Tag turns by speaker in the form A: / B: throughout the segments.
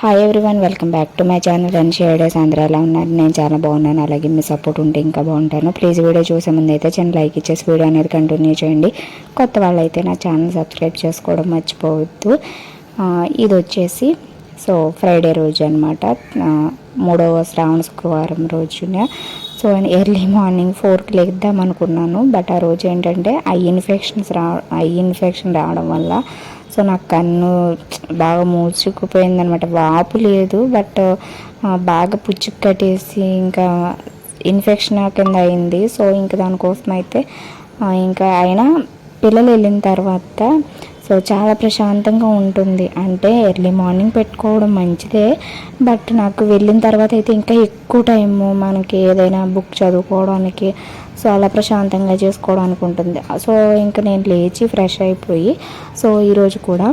A: Hi everyone welcome back to my channel and షేడేస్ అందరూ ఎలా ఉన్నారు? నేను చాలా బాగున్నాను. అలాగే మీ సపోర్ట్ ఉంటే ఇంకా బాగుంటాను. ప్లీజ్ వీడియో చూసే ముందు అయితే చిన్న లైక్ ఇచ్చేసి వీడియో అనేది కంటిన్యూ చేయండి. కొత్త వాళ్ళైతే నా ఛానల్ సబ్స్క్రైబ్ చేసుకోవడం మర్చిపోవద్దు. ఇది వచ్చేసి సో ఫ్రైడే రోజు అనమాట మూడవ శ్రావణ శుక్రవారం రోజున. సో ఎర్లీ మార్నింగ్ ఫోర్కి లేద్దాం అనుకున్నాను. బట్ ఆ రోజు ఏంటంటే ఐ ఇన్ఫెక్షన్స్ రా ఐ ఇన్ఫెక్షన్ రావడం వల్ల సో నాకు కన్ను బాగా మూసుకుపోయింది అనమాట వాపు లేదు బట్ బాగా పుచ్చుకు కట్టేసి ఇంకా ఇన్ఫెక్షన్ కింద అయింది. సో ఇంకా దానికోసం అయితే ఇంకా అయినా పిల్లలు వెళ్ళిన తర్వాత సో చాలా ప్రశాంతంగా ఉంటుంది. అంటే ఎర్లీ మార్నింగ్ పెట్టుకోవడం మంచిదే బట్ నాకు వెళ్ళిన తర్వాత అయితే ఇంకా ఎక్కువ టైము మనకి ఏదైనా బుక్ చదువుకోవడానికి సో అలా ప్రశాంతంగా చేసుకోవడానికి ఉంటుంది సో ఇంకా నేను లేచి ఫ్రెష్ అయిపోయి సో ఈరోజు కూడా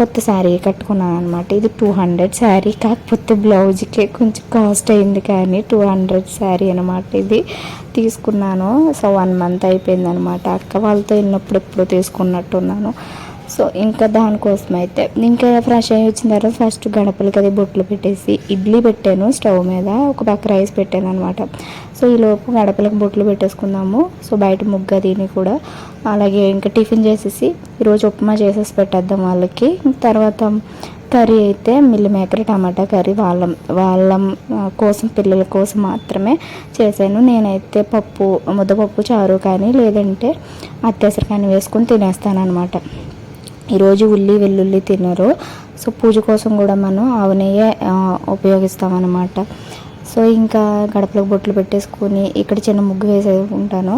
A: కొత్త శారీ కట్టుకున్నాను అనమాట ఇది టూ హండ్రెడ్ శారీ కాకపోతే బ్లౌజ్కే కొంచెం కాస్ట్ అయింది కానీ టూ హండ్రెడ్ శారీ అనమాట ఇది తీసుకున్నాను. సో వన్ మంత్ అయిపోయింది అనమాట అక్క వాళ్ళతో వెళ్ళినప్పుడు తీసుకున్నట్టున్నాను. సో ఇంకా దానికోసం అయితే ఇంకా ఫ్రెష్ అయ్యి వచ్చిన తర్వాత ఫస్ట్ గడపలకి అది బొట్లు పెట్టేసి ఇడ్లీ పెట్టాను స్టవ్ మీద ఒక పక్క రైస్ పెట్టాను అనమాట సో ఈ లోపు గడపలకు బొట్లు పెట్టేసుకుందాము. సో బయట ముగ్గు దీని కూడా అలాగే ఇంకా టిఫిన్ చేసేసి ఈరోజు ఉప్మా చేసేసి పెట్టేద్దాం వాళ్ళకి. తర్వాత కర్రీ అయితే మిల్ మేకర్ టమాటా కర్రీ వాళ్ళ వాళ్ళ కోసం పిల్లల కోసం మాత్రమే చేశాను. నేనైతే పప్పు ముద్దపప్పు చారు కానీ లేదంటే అత్యవసర కానీ వేసుకొని తినేస్తాను అనమాట ఈరోజు ఉల్లి వెల్లుల్లి తినరు. సో పూజ కోసం కూడా మనం ఆవు నెయ్యే ఉపయోగిస్తామన్నమాట. సో ఇంకా గడపలకు బొట్లు పెట్టేసుకొని ఇక్కడ చిన్న ముగ్గు వేసేసుకుంటాను.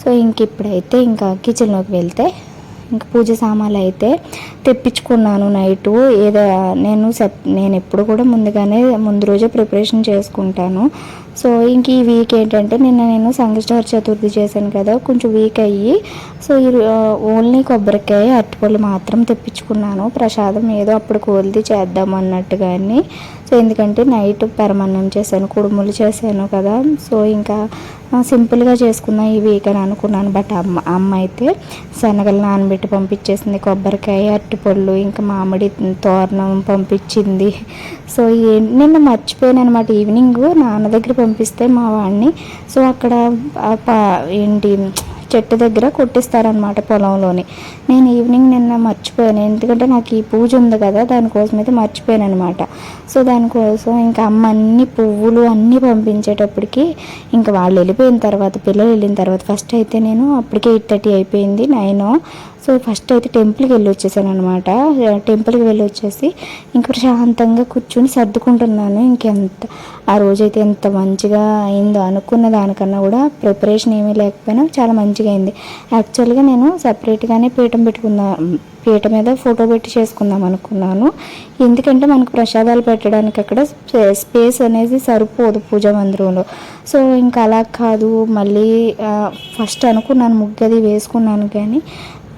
A: సో ఇంక ఇప్పుడైతే ఇంకా కిచెన్లోకి వెళ్తే ఇంకా పూజ సామాన్లు అయితే తెప్పించుకున్నాను నైటు. ఏదో నేను సెప్ నేను ఎప్పుడు కూడా ముందుగానే ముందు రోజే ప్రిపరేషన్ చేసుకుంటాను. సో ఇంక ఈ వీక్ ఏంటంటే నిన్న నేను సంకష్టహర చతుర్థి చేశాను కదా కొంచెం వీక్ అయ్యి సో ఈ ఓన్లీ కొబ్బరికాయ అరటిపళ్ళు మాత్రం తెప్పించుకున్నాను. ప్రసాదం ఏదో అప్పుడు కోల్ది చేద్దాం అన్నట్టు కానీ సో ఎందుకంటే నైట్ పరమాన్నం చేశాను కుడుములు చేశాను కదా. సో ఇంకా సింపుల్గా చేసుకున్నా ఈ వీక్ అని అనుకున్నాను. బట్ అమ్మ అమ్మ అయితే శనగలు నానబెట్టి పంపించేసింది కొబ్బరికాయ అరటిపళ్ళు ఇంకా మామిడి తోరణం పంపించింది. సో ఏ- నిన్న మర్చిపోయాను అనమాట ఈవినింగ్ నాన్న దగ్గర పంపిస్తే మా వాడిని. సో అక్కడ ఏంటి చెట్టు దగ్గర కొట్టిస్తారనమాట పొలంలోని. నేను ఈవినింగ్ నిన్న మర్చిపోయాను. ఎందుకంటే నాకు ఈ పూజ ఉంది కదా దానికోసం అయితే మర్చిపోయాను అనమాట సో దానికోసం ఇంకా అమ్మ అన్ని పువ్వులు అన్నీ పంపించేటప్పటికి ఇంకా వాళ్ళు వెళ్ళిపోయిన తర్వాత పిల్లలు వెళ్ళిన తర్వాత ఫస్ట్ అయితే నేను అప్పటికే ఎయిట్ థర్టీ అయిపోయింది నైన్. సో ఫస్ట్ అయితే టెంపుల్కి వెళ్ళి వచ్చేసాను అనమాట టెంపుల్కి వెళ్ళి వచ్చేసి ఇంకా ప్రశాంతంగా కూర్చుని సర్దుకుంటున్నాను. ఇంకెంత ఆ రోజైతే ఎంత మంచిగా అయిందో అనుకున్న దానికన్నా కూడా ప్రిపరేషన్ ఏమీ లేకపోయినా చాలా మంచిగా అయింది. యాక్చువల్గా నేను సపరేట్గానే పీఠం పెట్టుకున్నా పీట మీద ఫోటో పెట్టి చేసుకుందాం అనుకున్నాను. ఎందుకంటే మనకు ప్రసాదాలు పెట్టడానికి అక్కడ స్పే- స్పేస్ అనేది సరిపోదు పూజ మందిరంలో. సో ఇంకా అలా కాదు. మళ్ళీ ఫస్ట్ అనుకున్నాను ముగ్గది వేసుకున్నాను కానీ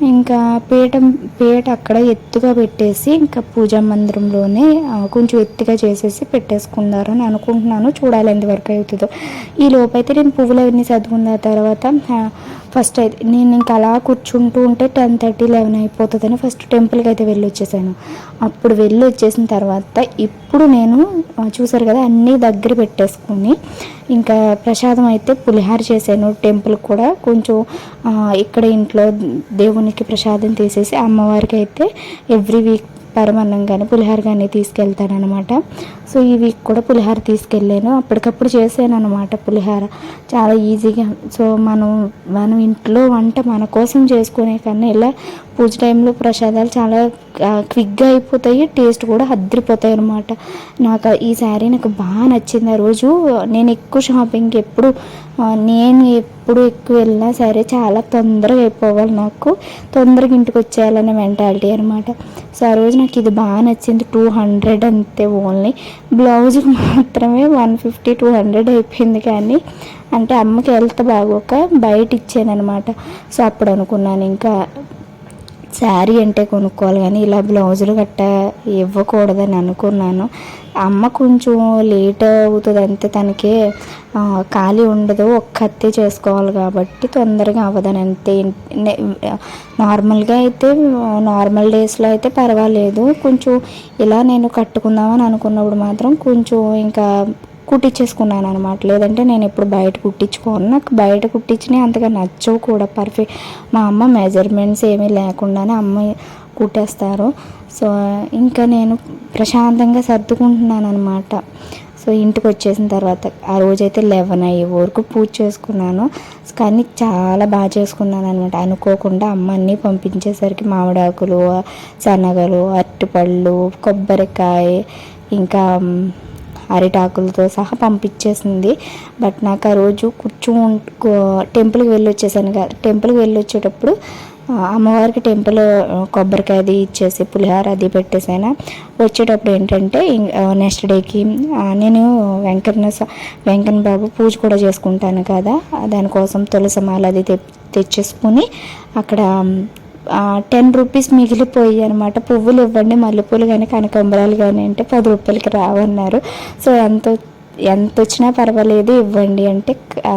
A: ఇంకా పీట పీట అక్కడ ఎత్తుగా పెట్టేసి ఇంకా పూజా మందిరంలోనే కొంచెం ఎత్తుగా చేసేసి పెట్టేసుకున్నారు అని అనుకుంటున్నాను. చూడాలి ఎంతవరకు అవుతుందో. ఈ లోపైతే నేను పువ్వులు అవన్నీ చదువుకున్న తర్వాత ఫస్ట్ అయితే నేను ఇంకా అలా కూర్చుంటూ ఉంటే టెన్ థర్టీ లెవెన్ అయిపోతుందని ఫస్ట్ టెంపుల్కి అయితే వెళ్ళి వచ్చేసాను అప్పుడు వెళ్ళి వచ్చేసిన తర్వాత ఇప్పుడు నేను చూసారు కదా అన్నీ దగ్గర పెట్టేసుకుని ఇంకా ప్రసాదం అయితే పులిహార చేశాను. టెంపుల్ కూడా కొంచెం ఇక్కడ ఇంట్లో దేవునికి ప్రసాదం తీసేసి అమ్మవారికి అయితే ఎవ్రీ వీక్ పరమన్నం కానీ పులిహార కానీ తీసుకెళ్తానమాట సో ఈ వీక్ కూడా పులిహార తీసుకెళ్ళాను. అప్పటికప్పుడు చేశాను అనమాట పులిహార. చాలా ఈజీగా. సో మనం మనం ఇంట్లో వంట మన కోసం చేసుకునే కన్నా ఇలా పూజ టైంలో ప్రసాదాలు చాలా క్విక్గా అయిపోతాయి టేస్ట్ కూడా అద్దరిపోతాయి అనమాట నాకు ఈ శారీ నాకు బాగా నచ్చింది ఆ రోజు. నేను ఎక్కువ షాపింగ్కి ఎప్పుడు నేను ఎప్పుడు ఎక్కువ వెళ్ళినా సరే చాలా తొందరగా అయిపోవాలి నాకు. తొందరగా ఇంటికి వచ్చేయాలనే మెంటాలిటీ అనమాట సో ఆ రోజు నాకు ఇది బాగా నచ్చింది టూ హండ్రెడ్ అంతే ఓన్లీ. బ్లౌజ్కి మాత్రమే వన్ ఫిఫ్టీ టూ హండ్రెడ్ అయిపోయింది కానీ అంటే అమ్మకి హెల్త్ బాగోక బయట ఇచ్చాను అనమాట సో అప్పుడు అనుకున్నాను ఇంకా శారీ అంటే కొనుక్కోవాలి కానీ ఇలా బ్లౌజులు గట్ట ఇవ్వకూడదని అనుకున్నాను. అమ్మ కొంచెం లేట్ అవుతుంది అంతే తనకి ఖాళీ ఉండదు ఒక్కతే చేసుకోవాలి కాబట్టి తొందరగా అవ్వదని అంతే. నార్మల్గా అయితే నార్మల్ డేస్లో అయితే పర్వాలేదు. కొంచెం ఇలా నేను కట్టుకుందామని అనుకున్నప్పుడు మాత్రం కొంచెం ఇంకా కుట్టించేసుకున్నాను అనమాట లేదంటే నేను ఎప్పుడు బయట కుట్టించుకోను. నాకు బయట కుట్టించినవి అంతగా నచ్చవు కూడా. పర్ఫెక్ట్ మా అమ్మ మెజర్మెంట్స్ ఏమీ లేకుండానే అమ్మ కుట్టేస్తారు. సో ఇంకా నేను ప్రశాంతంగా సర్దుకుంటున్నాను అనమాట సో ఇంటికి వచ్చేసిన తర్వాత ఆ రోజైతే లెవెన్ అయ్యే వరకు పూజ చేసుకున్నాను. కానీ చాలా బాగా చేసుకున్నాను అనమాట అనుకోకుండా అమ్మ అన్నీ పంపించేసరికి మామిడాకులు శనగలు అరటిపళ్ళు కొబ్బరికాయ ఇంకా అరిటాకులతో సహా పంపించేసింది. బట్ నాకు ఆ రోజు కూర్చో టెంపుల్కి వెళ్ళి వచ్చేసాను కదా టెంపుల్కి వెళ్ళి వచ్చేటప్పుడు అమ్మవారికి టెంపుల్ కొబ్బరికాయ అది ఇచ్చేసి పులిహార అది పెట్టేసాను. వచ్చేటప్పుడు ఏంటంటే నెక్స్ట్ డేకి నేను వెంకన్న వెంకన్న బాబు పూజ కూడా చేసుకుంటాను కదా దానికోసం తులసి మాల అది తె తెచ్చేసుకుని అక్కడ టెన్ రూపీస్ మిగిలిపోయి అనమాట పువ్వులు ఇవ్వండి మల్లెపూలు కానీ కనకాంబరాలు కానీ అంటే పది రూపాయలకి రావన్నారు. సో ఎంత ఎంత వచ్చినా పర్వాలేదు ఇవ్వండి అంటే ఆ,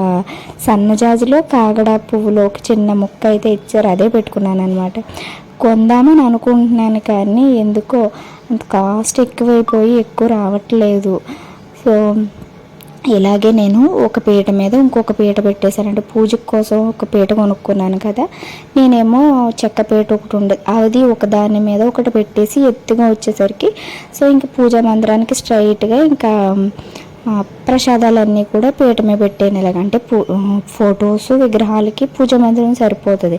A: సన్నజాజులో కాగడ పువ్వులో ఒక చిన్న ముక్క అయితే ఇచ్చారు అదే పెట్టుకున్నాను అనమాట కొందామని అనుకుంటున్నాను కానీ ఎందుకో అంత కాస్ట్ ఎక్కువైపోయి ఎక్కువ రావట్లేదు. సో ఇలాగే నేను ఒక పీట మీద ఇంకొక పీట పెట్టేశానంటే పూజ కోసం ఒక పీట కొనుక్కున్నాను కదా. నేనేమో చెక్క పీట ఒకటి ఉండదు అది ఒక దాని మీద ఒకటి పెట్టేసి ఎత్తుగా వచ్చేసరికి సో ఇంక పూజా మందిరానికి స్ట్రైట్గా ఇంకా ప్రసాదాలన్నీ కూడా పీఠమే మీద పెట్టాను ఇలాగంటే పూ ఫొటోస్ విగ్రహాలకి పూజ మందిరం సరిపోతుంది.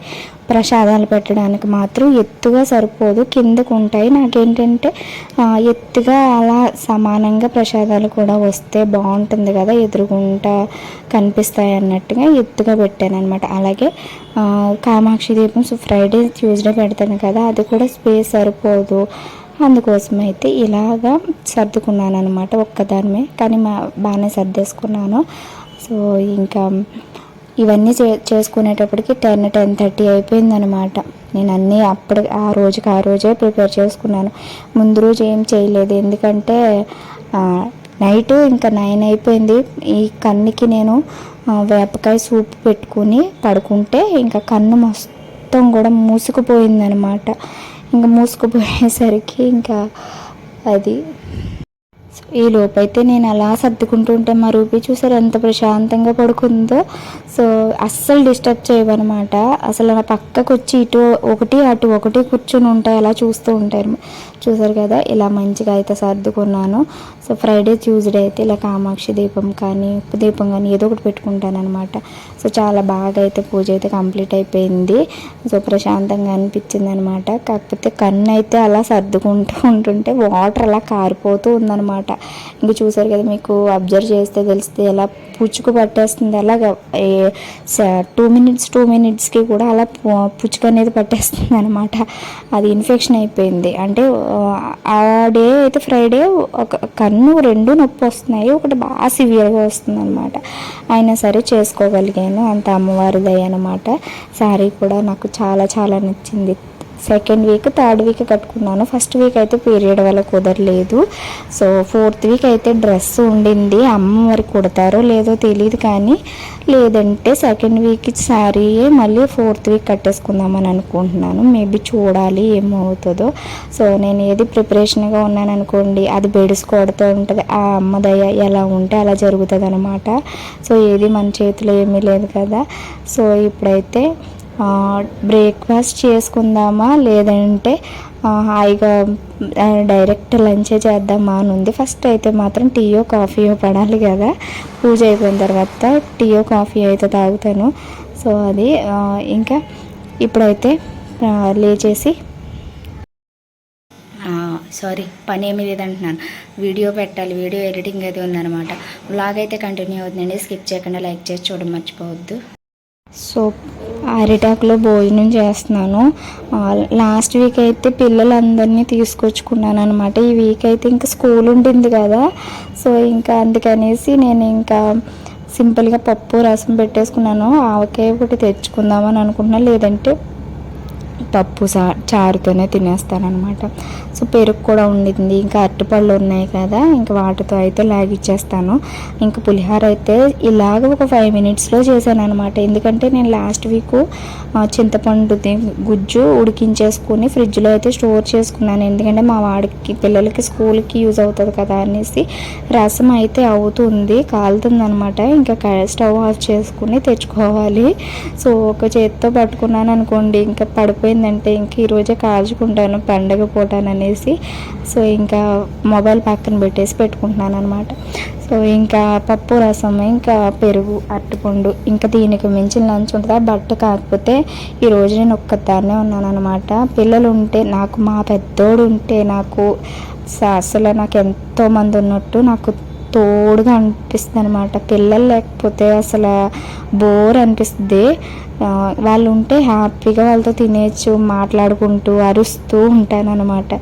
A: ప్రసాదాలు పెట్టడానికి మాత్రం ఎత్తుగా సరిపోదు. కిందకు ఉంటాయి. నాకేంటంటే ఎత్తుగా అలా సమానంగా ప్రసాదాలు కూడా వస్తే బాగుంటుంది కదా. ఎదురుగుంటా కనిపిస్తాయి అన్నట్టుగా ఎత్తుగా పెట్టాను అనమాట అలాగే కామాక్షి దీపం సో ఫ్రైడే ట్యూస్డే పెడతాను కదా. అది కూడా స్పేస్ సరిపోదు. అందుకోసం అయితే ఇలాగా సర్దుకున్నాను అనమాట ఒక్కదానిమే. కానీ మా బాగానే సర్దేసుకున్నాను. సో ఇంకా ఇవన్నీ చే చేసుకునేటప్పటికి టెన్ టెన్ థర్టీ అయిపోయిందనమాట నేను అన్నీ అప్పుడు ఆ రోజుకి ఆ రోజే ప్రిపేర్ చేసుకున్నాను. ముందు రోజు ఏం చేయలేదు. ఎందుకంటే నైట్ ఇంకా నైన్ అయిపోయింది. ఈ కన్నుకి నేను వేపకాయ సూప్ పెట్టుకుని పడుకుంటే ఇంకా కన్ను మొత్తం కూడా మూసుకుపోయిందనమాట ఇంకా మూసుకుపోయేసరికి ఇంకా అది ఈ లోపైతే నేను అలా సర్దుకుంటుంటే మా రూపీ చూసారు ఎంత ప్రశాంతంగా పడుకుందో. సో అస్సలు డిస్టర్బ్ చేయవన్నమాట. అసలు నా పక్కకు వచ్చి ఇటు ఒకటి అటు ఒకటి కూర్చుని ఉంటాయి అలా చూస్తూ ఉంటారు. చూసారు కదా ఇలా మంచిగా అయితే సర్దుకున్నాను. సో ఫ్రైడే ట్యూస్డే అయితే ఇలా కామాక్షి దీపం కానీ ఉప్పు దీపం కానీ ఏదో ఒకటి పెట్టుకుంటాను అనమాట సో చాలా బాగా అయితే పూజ అయితే కంప్లీట్ అయిపోయింది. సో ప్రశాంతంగా అనిపించింది అనమాట కాకపోతే కన్ను అయితే అలా సర్దుకుంటూ ఉంటుంటే వాటర్ అలా కారిపోతూ ఉందన్నమాట. ఇంక చూసారు కదా మీకు అబ్జర్వ్ చేస్తే తెలిస్తే ఎలా పుచ్చుకు పట్టేస్తుంది. అలాగా టూ మినిట్స్ టూ మినిట్స్కి కూడా అలా పుచ్చుకు అనేది పట్టేస్తుంది అనమాట అది ఇన్ఫెక్షన్ అయిపోయింది. అంటే ఆ డే అయితే ఫ్రైడే ఒక కన్ను రెండు నొప్పి వస్తున్నాయి. ఒకటి బాగా సివియర్గా వస్తుంది అనమాట అయినా సరే చేసుకోగలిగాను. అంత అమ్మవారి దయ అనమాట శారీ కూడా నాకు చాలా చాలా నచ్చింది. సెకండ్ వీక్ థర్డ్ వీక్ కట్టుకున్నాను. ఫస్ట్ వీక్ అయితే పీరియడ్ వల్ల కుదరలేదు. సో ఫోర్త్ వీక్ అయితే డ్రెస్ ఉండింది. అమ్మ మరి కుడతారో లేదో తెలియదు కానీ లేదంటే సెకండ్ వీక్ శారీయే మళ్ళీ ఫోర్త్ వీక్ కట్టేసుకుందామని అనుకుంటున్నాను. మేబీ చూడాలి ఏమవుతుందో. సో నేను ఏది ప్రిపరేషన్గా ఉన్నాను అనుకోండి అది బెడిసి కొడుతూ ఉంటుంది. ఆ అమ్మ దయ ఎలా ఉంటే అలా జరుగుతుంది అనమాట సో ఏది మన చేతిలో ఏమీ లేదు కదా. సో ఇప్పుడైతే బ్రేక్ఫాస్ట్ చేసుకుందామా? లేదంటే హాయిగా డైరెక్ట్ లంచే చేద్దామా అని ఉంది. ఫస్ట్ అయితే మాత్రం టీయో కాఫీయో పడాలి కదా. పూజ అయిపోయిన తర్వాత టీయో కాఫీ అయితే తాగుతాను. సో అది ఇంకా ఇప్పుడైతే లేచేసి సారీ పని ఏమీ లేదంటున్నాను. వీడియో పెట్టాలి. వీడియో ఎడిటింగ్ అది ఉందన్నమాట. వ్లాగ్ అయితే కంటిన్యూ అవుతుందండి. స్కిప్ చేయకుండా లైక్ చేసి చూడడం మర్చిపోవద్దు. సో అరిటాకులో భోజనం చేస్తున్నాను. లాస్ట్ వీక్ అయితే పిల్లలందరినీ తీసుకొచ్చుకున్నాను అనమాట ఈ వీక్ అయితే ఇంకా స్కూల్ ఉంటుంది కదా. సో ఇంకా అందుకనేసి నేను ఇంకా సింపుల్గా పప్పు రసం పెట్టేసుకున్నాను. ఆవకాయ ఒకటి తెచ్చుకుందామని అనుకుంటున్నాను లేదంటే పప్పు సా చారుతోనే తినేస్తాననమాట సో పెరుగు కూడా ఉండింది. ఇంకా అరటిపళ్ళు ఉన్నాయి కదా ఇంకా వాటితో అయితే లాగిచ్చేస్తాను. ఇంకా పులిహోర అయితే ఇలాగ ఒక ఫైవ్ మినిట్స్లో చేశాను అనమాట ఎందుకంటే నేను లాస్ట్ వీక్ చింతపండు గుజ్జు ఉడికించేసుకుని ఫ్రిడ్జ్లో అయితే స్టోర్ చేసుకున్నాను. ఎందుకంటే మా వాడికి పిల్లలకి స్కూల్కి యూజ్ అవుతుంది కదా అనేసి రసం అయితే అవుతుంది కాలుతుందనమాట ఇంకా క- స్టవ్ ఆఫ్ చేసుకుని తెచ్చుకోవాలి. సో ఒక చేత్తో పట్టుకున్నాను అనుకోండి ఇంకా పడిపోయింది పడిపోయిందంటే ఇంక ఈరోజే కాల్చుకుంటాను పండగ పూటాను అనేసి సో ఇంకా మొబైల్ పక్కన పెట్టేసి పెట్టుకుంటున్నాను అనమాట సో ఇంకా పప్పు రసం ఇంకా పెరుగు అరటిపండు ఇంకా దీనికి మించిన లంచ్ ఉంటుందా బట్ట కాకపోతే ఈరోజు నేను ఒక్కదాన్నే ఉన్నాను అనమాట పిల్లలు ఉంటే నాకు మా పెద్దోడు ఉంటే నాకు అసలు నాకు ఎంతో మంది ఉన్నట్టు నాకు తోడుగా అనిపిస్తుంది అనమాట పిల్లలు లేకపోతే అసలు బోర్ అనిపిస్తుంది. వాళ్ళు ఉంటే హ్యాపీగా వాళ్ళతో తినేయచ్చు మాట్లాడుకుంటూ అరుస్తూ ఉంటాను అనమాట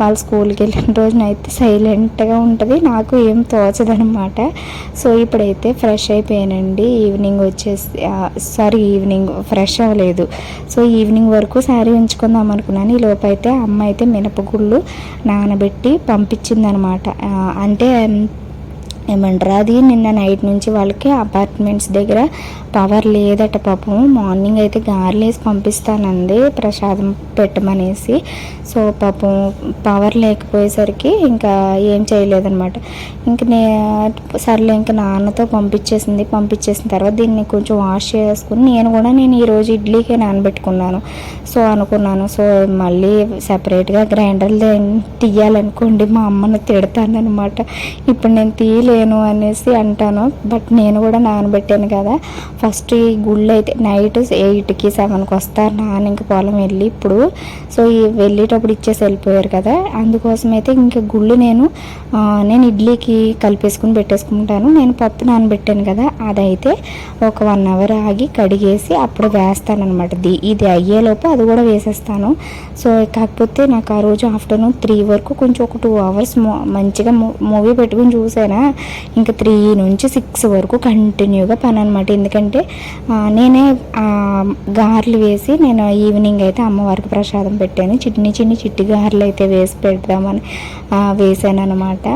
A: వాళ్ళు స్కూల్కి వెళ్ళిన రోజున అయితే సైలెంట్గా ఉంటుంది. నాకు ఏం తోచదనమాట సో ఇప్పుడైతే ఫ్రెష్ అయిపోయానండి. ఈవినింగ్ వచ్చేసి సారీ ఈవినింగ్ ఫ్రెష్ అవ్వలేదు. సో ఈవినింగ్ వరకు శారీ ఉంచుకుందాం అనుకున్నాను. ఈ లోపు అయితే అమ్మ అయితే మినపగుళ్ళు నానబెట్టి పంపించిందనమాట అంటే ఏమంటారు? అది నిన్న నైట్ నుంచి వాళ్ళకి అపార్ట్మెంట్స్ దగ్గర పవర్ లేదట పాపం. మార్నింగ్ అయితే గారెలు వేసి పంపిస్తానంది ప్రసాదం పెట్టమనేసి. సో పాపం పవర్ లేకపోయేసరికి ఇంకా ఏం చేయలేదన్నమాట. ఇంక నే సర్లే ఇంకా నాన్నతో పంపించేసింది. పంపించేసిన తర్వాత దీన్ని కొంచెం వాష్ చేసుకుని నేను కూడా నేను ఈరోజు ఇడ్లీకే నానబెట్టుకున్నాను. సో అనుకున్నాను. సో మళ్ళీ సపరేట్గా గ్రైండర్లు తీయాలనుకోండి మా అమ్మను తిడతానమాట ఇప్పుడు నేను తీయలేను అనేసి అంటాను. బట్ నేను కూడా నానబెట్టాను కదా. ఫస్ట్ ఈ గుళ్ళు అయితే నైట్ ఎయిట్కి సెవెన్కి వస్తారు నాన్న ఇంక పొలం వెళ్ళి ఇప్పుడు. సో ఈ వెళ్ళేటప్పుడు ఇచ్చేసి వెళ్ళిపోయారు కదా. అందుకోసం అయితే ఇంక గుళ్ళు నేను నేను ఇడ్లీకి కలిపేసుకుని పెట్టేసుకుంటాను. నేను పప్పు నానబెట్టాను కదా. అదైతే ఒక వన్ అవర్ ఆగి కడిగేసి అప్పుడు వేస్తాను అనమాట ఇది అయ్యేలోపు అది కూడా వేసేస్తాను. సో కాకపోతే నాకు ఆ రోజు ఆఫ్టర్నూన్ త్రీ వరకు కొంచెం ఒక టూ అవర్స్ మంచిగా మూవీ పెట్టుకుని చూసానా. ఇంకా త్రీ నుంచి సిక్స్ వరకు కంటిన్యూగా పని అనమాట ఎందుకంటే నేనే గారెలు వేసి నేను ఈవినింగ్ అయితే అమ్మవారికి ప్రసాదం పెట్టాను. చిన్ని చిన్ని చిట్టి గారెలు అయితే వేసి పెడదామని వేసాను అనమాట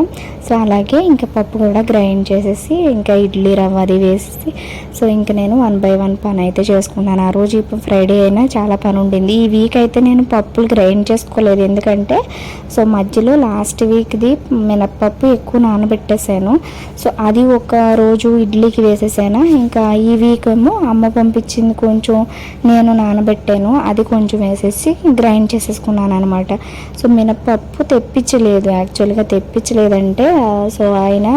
A: సో అలాగే ఇంకా పప్పు కూడా గ్రైండ్ చేసేసి ఇంకా ఇడ్లీ రవ్వ అది వేసి సో ఇంకా నేను వన్ బై వన్ పని అయితే చేసుకున్నాను. ఆ రోజు ఇప్పుడు ఫ్రైడే అయినా చాలా పని ఉండింది. ఈ వీక్ అయితే నేను పప్పులు గ్రైండ్ చేసుకోలేదు. ఎందుకంటే సో మధ్యలో లాస్ట్ వీక్ది మినప్పప్పు ఎక్కువ నానబెట్టేశాను సో అది ఒక రోజు ఇడ్లీకి వేసేసాను. ఇంకా ఈ వీక్ ఏమో అమ్మ పంపించింది కొంచెం నేను నానబెట్టాను. అది కొంచెం వేసేసి గ్రైండ్ చేసేసుకున్నాను అనమాట సో మినప్పప్పు తెప్పించలేదు. యాక్చువల్గా తెప్పించలేదంటే సో ఆయన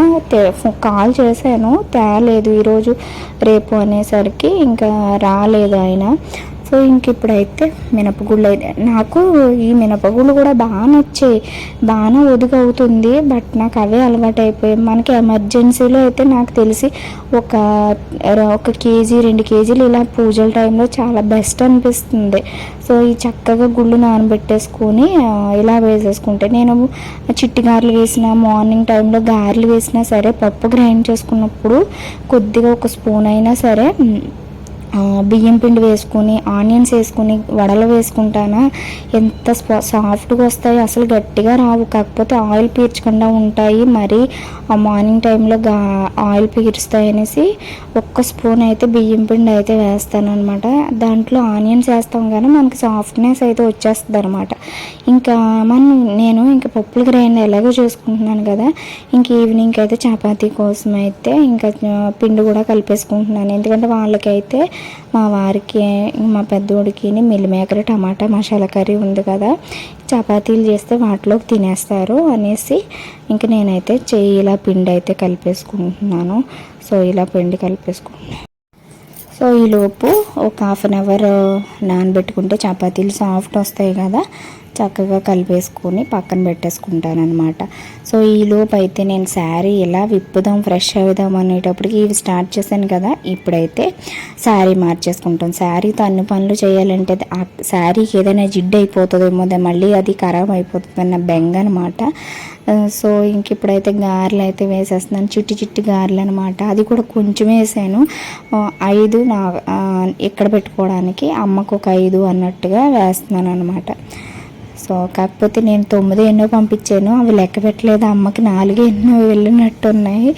A: కాల్ చేశాను. తేలేదు ఈరోజు రేపు అనేసరికి. ఇంకా రాలేదు ఆయన. సో ఇంక ఇప్పుడైతే మినపగుళ్ళు అయితే నాకు ఈ మినపగుళ్ళు కూడా బాగా నచ్చాయి. బాగా ఒదుగు అవుతుంది బట్ నాకు అవే అలవాటు అయిపోయాయి మనకి ఎమర్జెన్సీలో అయితే నాకు తెలిసి ఒక ఒక కేజీ రెండు కేజీలు ఇలా పూజల టైంలో చాలా బెస్ట్ అనిపిస్తుంది. సో ఈ చక్కగా గుళ్ళు నానబెట్టేసుకొని ఇలా వేసేసుకుంటే నేను చిట్టి గారెలు వేసిన మార్నింగ్ టైంలో గారెలు వేసినా సరే పప్పు గ్రైండ్ చేసుకున్నప్పుడు కొద్దిగా ఒక స్పూన్ అయినా సరే బియ్యం పిండి వేసుకుని ఆనియన్స్ వేసుకుని వడలు వేసుకుంటానా? ఎంత స్పా- సాఫ్ట్గా వస్తాయి అసలు గట్టిగా రావు. కాకపోతే ఆయిల్ పీర్చకుండా ఉంటాయి. మరి ఆ మార్నింగ్ టైంలో గా ఆయిల్ పీల్చుతాయి అనేసి ఒక్క స్పూన్ అయితే బియ్యం పిండి అయితే వేస్తాను అనమాట దాంట్లో ఆనియన్స్ వేస్తాం కానీ మనకి సాఫ్ట్నెస్ అయితే వచ్చేస్తుంది అనమాట ఇంకా మనం నేను ఇంకా పప్పులు గ్రైండ్ ఎలాగో చేసుకుంటున్నాను కదా ఇంక ఈవినింగ్ అయితే చపాతీ కోసం అయితే ఇంకా పిండి కూడా కలిపేసుకుంటున్నాను. ఎందుకంటే వాళ్ళకైతే మా వారికి మా పెద్దోడికి మిల్ టమాటా మసాలా కర్రీ ఉంది కదా. చపాతీలు చేస్తే వాటిలోకి తినేస్తారు అనేసి ఇంక నేనైతే చేయి ఇలా పిండి అయితే కలిపేసుకుంటున్నాను. సో ఇలా పిండి కలిపేసుకుంటున్నాను సో ఈలోపు ఒక హాఫ్ అన్ అవర్ నానబెట్టుకుంటే చపాతీలు సాఫ్ట్ వస్తాయి కదా. చక్కగా కలిపేసుకొని పక్కన పెట్టేసుకుంటాను అనమాట సో ఈ లోపు అయితే నేను శారీ ఇలా విప్పుదాం ఫ్రెష్ అవుదాం అనేటప్పటికి ఇవి స్టార్ట్ చేశాను కదా ఇప్పుడైతే శారీ మార్చేసుకుంటాం. శారీతో అన్ని పనులు చేయాలంటే ఆ శారీకి ఏదైనా జిడ్డు అయిపోతుందేమో మళ్ళీ అది ఖరాబ్ అయిపోతుంది అన్న బెంగ అనమాట సో ఇంక ఇప్పుడైతే గారెలు అయితే వేసేస్తున్నాను చిట్టి చిట్టి గారెలు అనమాట అది కూడా కొంచెం వేసాను. ఐదు నా ఇక్కడ పెట్టుకోవడానికి అమ్మకు ఒక ఐదు అన్నట్టుగా వేస్తున్నాను అనమాట సో కాకపోతే నేను తొమ్మిది ఎన్నో పంపించాను. అవి లెక్క పెట్టలేదు. అమ్మకి నాలుగు ఎన్నో వెళ్ళినట్టు ఉన్నాయి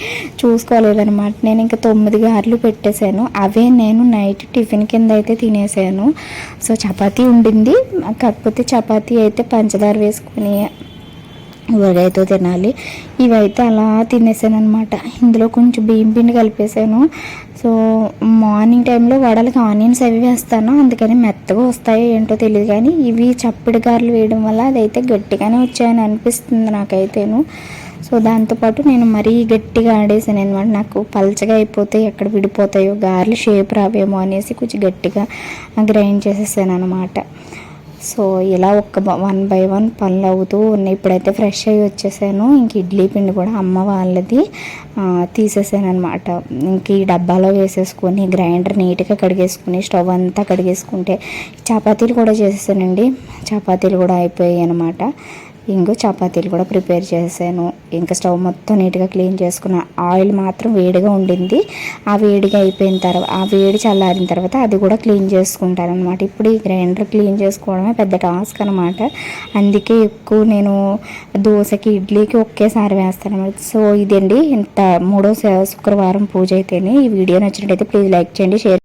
A: చూసుకోలేదన్నమాట. నేను ఇంకా తొమ్మిది గారెలు పెట్టేశాను. అవే నేను నైట్ టిఫిన్ కింద అయితే తినేసాను సో చపాతీ ఉండింది. కాకపోతే చపాతీ అయితే పంచదార వేసుకుని ఊరగాయతో తినాలి. ఇవైతే అలా తినేసాను అనమాట ఇందులో కొంచెం బియ్యం పిండి కలిపేసాను. సో మార్నింగ్ టైంలో వడలకి ఆనియన్స్ అవి వేస్తాను. అందుకని మెత్తగా వస్తాయో ఏంటో తెలియదు కానీ ఇవి చప్పడి గారెలు వేయడం వల్ల అదైతే గట్టిగానే వచ్చాయని అనిపిస్తుంది నాకైతేను. సో దాంతోపాటు నేను మరీ గట్టిగా ఆడేసాను అనమాట నాకు పల్చగా అయిపోతే ఎక్కడ విడిపోతాయో గారెలు షేప్ రావేమో అనేసి కొంచెం గట్టిగా గ్రైండ్ చేసేసాను అనమాట సో ఇలా ఒక్క వన్ బై వన్ పనులు అవుతూ ఉన్నాయి. ఇప్పుడైతే ఫ్రెష్ అయ్యి వచ్చేసాను. ఇంక ఇడ్లీ పిండి కూడా అమ్మ వాళ్ళది తీసేసాను అనమాట ఇంక ఈ డబ్బాలో వేసేసుకొని గ్రైండర్ నీట్గా కడిగేసుకుని స్టవ్ అంతా కడిగేసుకుంటే చపాతీలు కూడా చేసేసానండి. చపాతీలు కూడా అయిపోయాయి అనమాట ఇంకో చపాతీలు కూడా ప్రిపేర్ చేశాను. ఇంకా స్టవ్ మొత్తం నీట్గా క్లీన్ చేసుకున్న ఆయిల్ మాత్రం వేడిగా ఉండింది. ఆ వేడిగా అయిపోయిన తర్వాత ఆ వేడి చల్లారిన తర్వాత అది కూడా క్లీన్ చేసుకుంటాను అనమాట ఇప్పుడు ఈ గ్రైండర్ క్లీన్ చేసుకోవడమే పెద్ద టాస్క్ అనమాట అందుకే ఎక్కువ నేను దోశకి ఇడ్లీకి ఒకేసారి వేస్తాను అనమాట సో ఇదండి. ఇంత మూడో శుక్రవారం పూజ అయితేనే ఈ వీడియో నచ్చినట్టయితే ప్లీజ్ లైక్ చేయండి షేర్